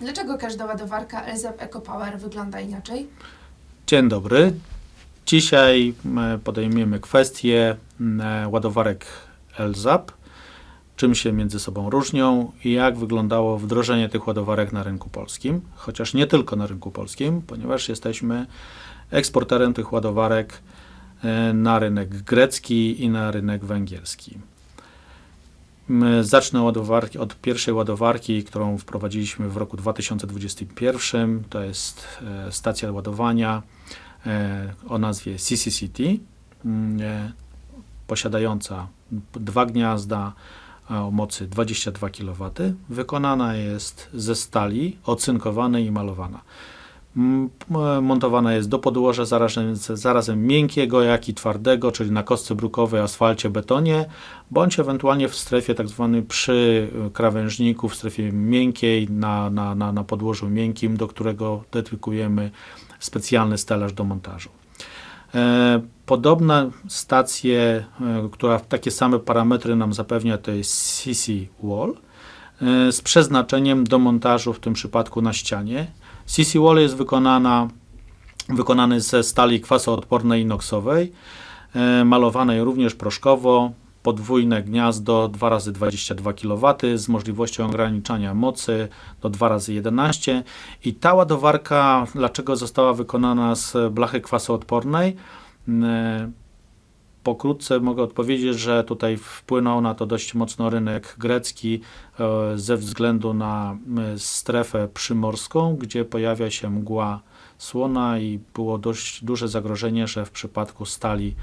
Dlaczego każda ładowarka LZAP EcoPower wygląda inaczej? Dzień dobry. Dzisiaj e, podejmiemy kwestię e, ładowarek LZAP, czym się między sobą różnią i jak wyglądało wdrożenie tych ładowarek na rynku polskim, chociaż nie tylko na rynku polskim, ponieważ jesteśmy eksporterem tych ładowarek e, na rynek grecki i na rynek węgierski. M, Zacznę ładowarki, od pierwszej ładowarki, którą wprowadziliśmy w roku 2021. To jest e, stacja ładowania e, o nazwie CCCT, mm, e, posiadająca dwa gniazda o mocy 22 kW. Wykonana jest ze stali ocynkowanej i malowana. M, Montowana jest do podłoża zarazem, zarazem miękkiego, jak i twardego, czyli na kostce brukowej, asfalcie, betonie, bądź ewentualnie w strefie tak zwanej przy y, krawężniku, w strefie miękkiej, na, na, na, na podłożu miękkim, do którego dedykujemy specjalny stelaż do montażu. E, Podobna stację, e, która takie same parametry nam zapewnia, to jest CC Wall e, z przeznaczeniem do montażu w tym przypadku na ścianie. CC Wall jest wykonana, wykonany ze stali kwasoodpornej inoxowej, e, malowanej również proszkowo, podwójne gniazdo 2x22 kW z możliwością ograniczania mocy do 2x11 i ta ładowarka, dlaczego została wykonana z blachy kwasoodpornej? Pokrótce mogę odpowiedzieć, że tutaj wpłynął na to dość mocno rynek grecki e, ze względu na e, strefę przymorską, gdzie pojawia się mgła słona i było dość duże zagrożenie, że w przypadku stali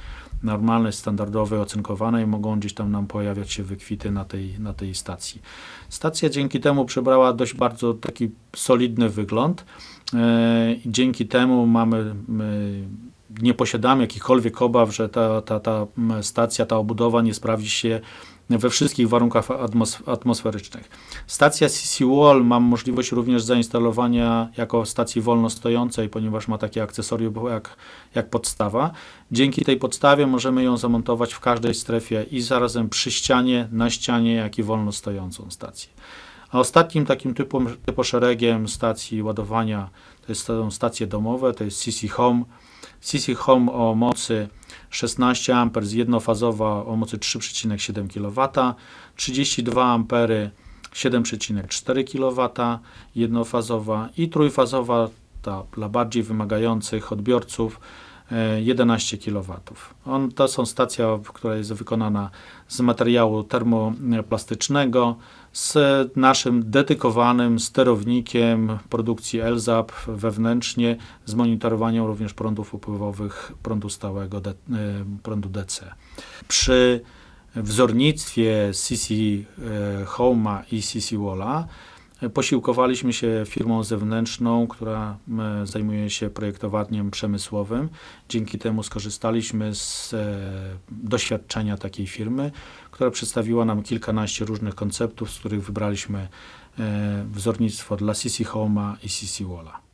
normalnej, standardowej, ocynkowanej mogą gdzieś tam nam pojawiać się wykwity na tej, na tej stacji. Stacja dzięki temu przybrała dość bardzo taki solidny wygląd e, dzięki temu mamy my, nie posiadamy jakichkolwiek obaw, że ta, ta, ta m, stacja, ta obudowa nie sprawdzi się we wszystkich warunkach atmos atmosferycznych. Stacja CC Wall ma możliwość również zainstalowania jako stacji wolno stojącej, ponieważ ma takie akcesorium jak, jak podstawa. Dzięki tej podstawie możemy ją zamontować w każdej strefie i zarazem przy ścianie, na ścianie, jak i wolno stojącą stację. A ostatnim takim typu, typoszeregiem stacji ładowania to jest, są stacje domowe, to jest CC Home. CC Home o mocy 16 A z jednofazowa o mocy 3,7 kW, 32 A 7,4 kW jednofazowa i trójfazowa ta dla bardziej wymagających odbiorców 11 kW. On, to są stacja, która jest wykonana z materiału termoplastycznego, z naszym dedykowanym sterownikiem produkcji LZAP wewnętrznie, z monitorowaniem również prądów upływowych prądu stałego, D, e, prądu DC. Przy wzornictwie CC e, Homa i CC Walla Posiłkowaliśmy się firmą zewnętrzną, która e, zajmuje się projektowaniem przemysłowym. Dzięki temu skorzystaliśmy z e, doświadczenia takiej firmy, która przedstawiła nam kilkanaście różnych konceptów, z których wybraliśmy e, wzornictwo dla CC Homa i CC Walla.